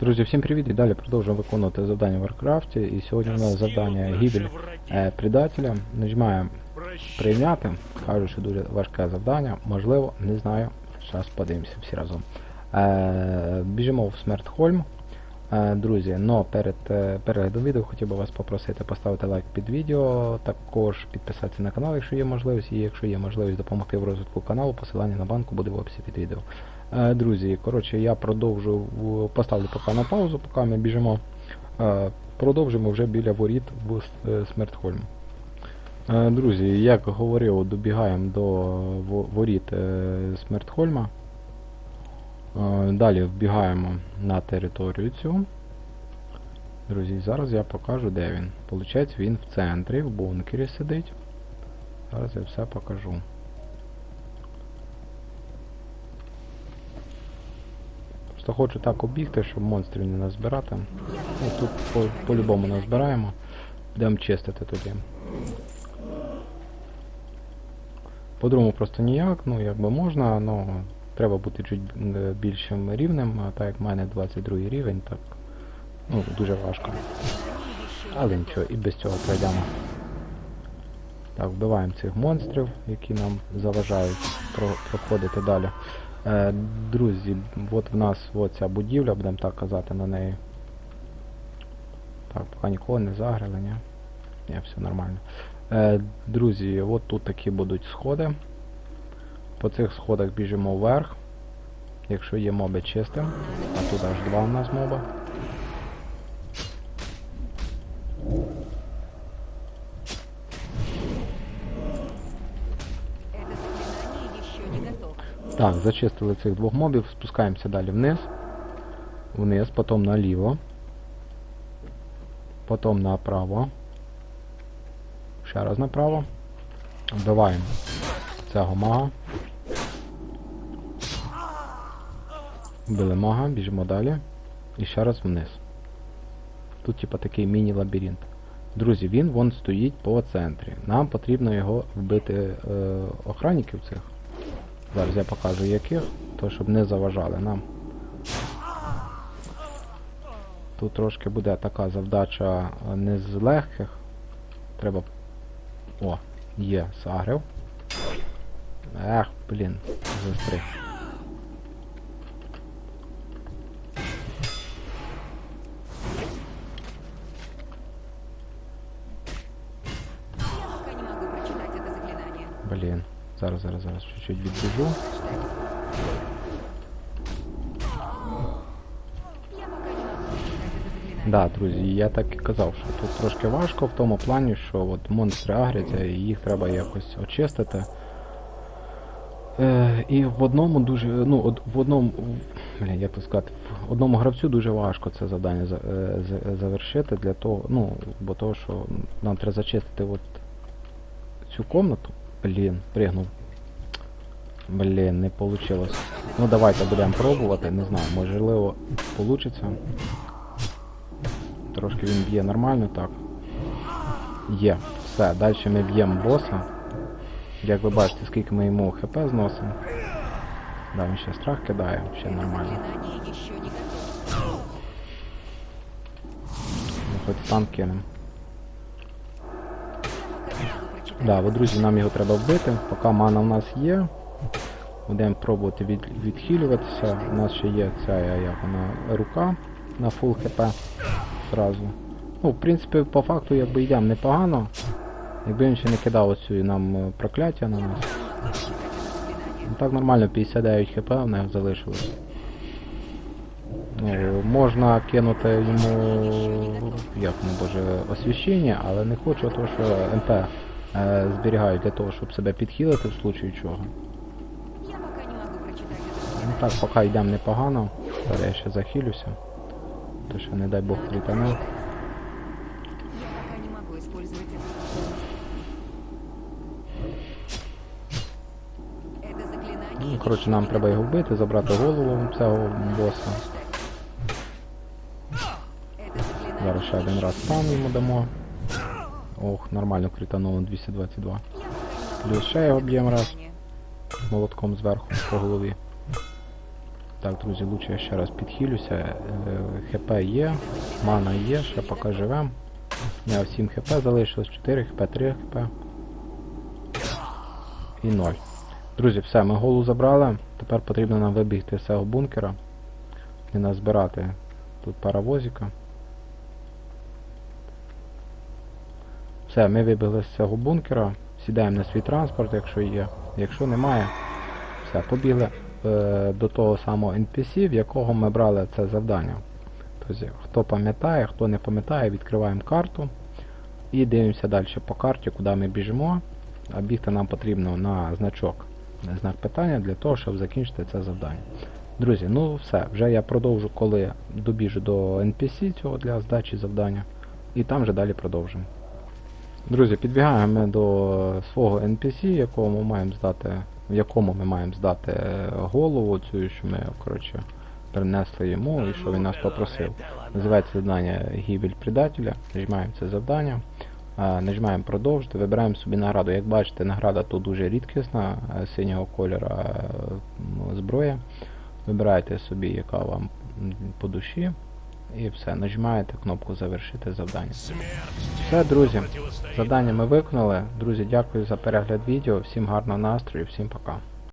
Друзі, всім привіт і далі продовжуємо виконувати завдання в Варкрафті. І сьогодні у нас завдання гибель е, предателя. Нажимаємо прийняти. Кажу, що дуже важке завдання. Можливо, не знаю. Зараз подивимося всі разом. Е, біжимо в Смертхольм. Е, друзі, но перед е, переглядом відео хотів би вас попросити поставити лайк під відео, також підписатися на канал, якщо є можливість, і якщо є можливість допомогти в розвитку каналу, посилання на банку буде в описі під відео. Е, Друзі, коротше, я продовжу, поставлю поки на паузу, поки ми біжимо. Е, Продовжимо вже біля воріт в е, Смертхольм. Друзі, як говорив, добігаємо до воріт Смертхольма. Далі вбігаємо на територію цю. Друзі, зараз я покажу, де він. Получається, він в центрі, в бункері сидить. Зараз я все покажу. Просто хочу так обігти, щоб монстрів не назбирати. Ну, тут по- по-любому назбираємо. Будемо чистити тоді. По-другому просто ніяк, ну якби можна, але треба бути чуть більшим рівнем, а так як в мене 22 рівень, так ну, дуже важко. Але нічого, і без цього пройдемо. Так, вбиваємо цих монстрів, які нам заважають про- проходити далі. Е, друзі, от в нас от ця будівля, будемо так казати на неї. Так, поки нікого не загрили, ні? Ні, все нормально. Е, друзі, от тут такі будуть сходи. По цих сходах біжимо вверх. Якщо є моби чистим. А тут аж два у нас моба. Так, зачистили цих двох мобів, спускаємося далі вниз. Вниз, потім наліво. Потім направо. Ще раз направо. Вбиваємо цього мага. Вбили мага, біжимо далі. І ще раз вниз. Тут типа такий міні-лабіринт. Друзі, він вон стоїть по центрі. Нам потрібно його вбити е, охранників цих. Зараз я покажу яких, то щоб не заважали нам. Тут трошки буде така завдача е, не з легких. Треба. О, є, сагрив. Ех, блін, застриг. Блін. Зараз, зараз, зараз чуть-чуть відбіжу. Да, друзі, я так і казав, що тут трошки важко в тому плані, що от монстри агряться і їх треба якось очистити. Е, і в одному дуже. Ну, от, в одному. в- як то сказати, в одному гравцю дуже важко це завдання за, е, за- завершити для того, ну, бо того, що нам треба зачистити от цю комнату. Блін, пригнув. Блін, не вийшло. Ну давайте будемо пробувати, не знаю, можливо, вийде. Трошки він б'є нормально, так. Є. Все, далі ми б'ємо боса. Як ви бачите, скільки ми йому хп зносимо. Да, він ще страх кидає, ще нормально. Ну, хоч стан кинемо. Да, ви, друзі, нам його треба вбити. Поки мана в нас є. Будемо пробувати від, відхилюватися. У нас ще є ця як вона, рука на фул хп зразу. Ну, в принципі, по факту якби йдемо непогано. Якби він ще не кидав оцю нам е, прокляття на нас. Ну так нормально, 59 хп в них залишилось. Ну, можна кинути йому як ну боже освіщення, але не хочу, тому що МП зберігають для того, щоб себе підхилити в случаю чого. Я пока не могу прочитать это Ну так, поки йдемо непогано. Зараз я ще захилюся. То що не дай Бог критане. Я пока не могу использовать это способность. Это заклинание Ну, коротше, еще нам не треба його готово. вбити, забрати голову цього боса. Это заклинание Зараз ще один еще раз не стан йому дамо. Ох, нормально критануло 222. Я пока не могу Плюс його это раз. Молотком зверху по голові. Так, друзі, лучше я ще раз підхилюся. Е, ХП є, мана є, ще поки живем. У мене 7 хп залишилось, 4 хп, 3 хп. І 0. Друзі, все, ми голу забрали. Тепер потрібно нам вибігти з цього бункера і назбирати тут паровозика. Все, ми вибігли з цього бункера, сідаємо на свій транспорт, якщо є. Якщо немає, все, побігли е, до того самого NPC, в якого ми брали це завдання. Тобто, хто пам'ятає, хто не пам'ятає, відкриваємо карту і дивимося далі по карті, куди ми біжимо. А бігти нам потрібно на значок, на знак питання для того, щоб закінчити це завдання. Друзі, ну все, вже я продовжу, коли добіжу до NPC цього для здачі завдання. І там вже далі продовжимо. Друзі, підбігаємо ми до свого NPC, якого ми маємо здати, в якому ми маємо здати голову цю, що ми, коротше, принесли йому і що він нас попросив. Називається завдання Гібель предателя. Нажимаємо це завдання. Нажимаємо продовжити, вибираємо собі награду. Як бачите, награда тут дуже рідкісна, е, синього кольору е, зброя. Вибираєте собі, яка вам по душі. І все, нажимаєте кнопку завершити завдання. Все, друзі, завдання ми виконали. Друзі, дякую за перегляд відео. Всім гарного настрою, всім пока.